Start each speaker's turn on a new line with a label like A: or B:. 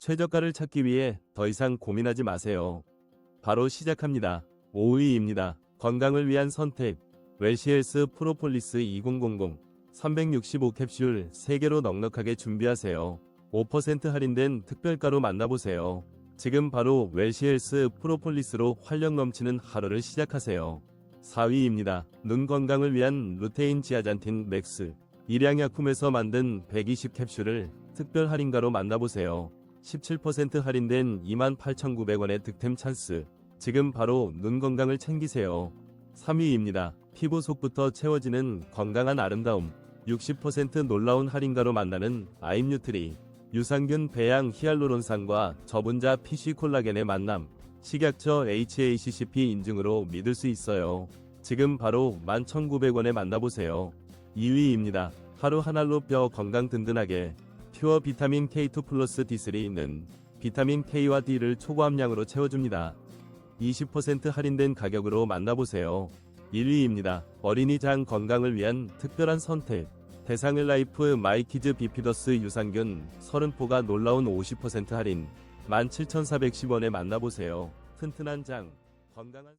A: 최저가를 찾기 위해 더 이상 고민하지 마세요. 바로 시작합니다. 5위입니다. 건강을 위한 선택. 웰시헬스 프로폴리스 2000 365 캡슐 3개로 넉넉하게 준비하세요. 5% 할인된 특별가로 만나보세요. 지금 바로 웰시헬스 프로폴리스로 활력 넘치는 하루를 시작하세요. 4위입니다. 눈 건강을 위한 루테인 지아잔틴 맥스. 일양약품에서 만든 120 캡슐을 특별 할인가로 만나보세요. 17% 할인된 28,900원의 득템 찬스. 지금 바로 눈 건강을 챙기세요. 3위입니다. 피부 속부터 채워지는 건강한 아름다움. 60% 놀라운 할인가로 만나는 아임뉴트리. 유산균 배양 히알루론산과 저분자 PC 콜라겐의 만남. 식약처 HACCP 인증으로 믿을 수 있어요. 지금 바로 11,900원에 만나보세요. 2위입니다. 하루 한 알로 뼈 건강 든든하게 퓨어 비타민 K2 플러스 D3는 비타민 K와 D를 초고함량으로 채워줍니다. 20% 할인된 가격으로 만나보세요. 1위입니다. 어린이 장 건강을 위한 특별한 선택. 대상을 라이프 마이키즈 비피더스 유산균 30포가 놀라운 50% 할인 17,410원에 만나보세요. 튼튼한 장, 건강한